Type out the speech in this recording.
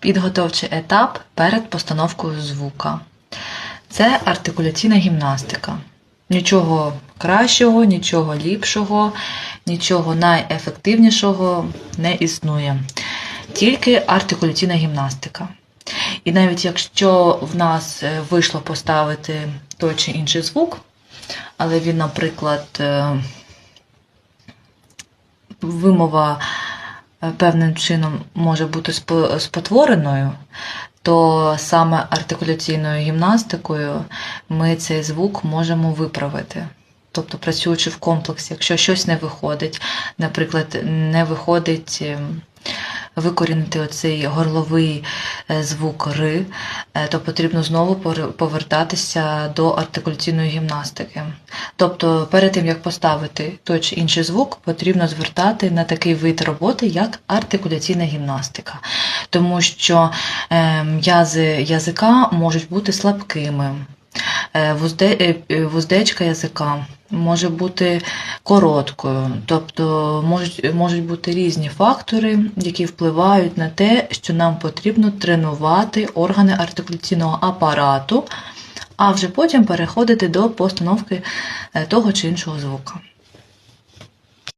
підготовчий етап перед постановкою звука. Це артикуляційна гімнастика. Нічого кращого, нічого ліпшого, нічого найефективнішого не існує. Тільки артикуляційна гімнастика. І навіть якщо в нас е, вийшло поставити той чи інший звук, але він, наприклад, е, вимова певним чином може бути спо- спотвореною, то саме артикуляційною гімнастикою ми цей звук можемо виправити. Тобто, працюючи в комплексі, якщо щось не виходить, наприклад, не виходить ем, викорінити оцей горловий е, звук ри, е, то потрібно знову повертатися до артикуляційної гімнастики. Тобто, перед тим як поставити той чи інший звук, потрібно звертати на такий вид роботи, як артикуляційна гімнастика, тому що е, м'язи язика можуть бути слабкими. Е, вузде- е, е, Вуздечка язика може бути короткою, тобто можуть, можуть бути різні фактори, які впливають на те, що нам потрібно тренувати органи артикуляційного апарату, а вже потім переходити до постановки того чи іншого звука.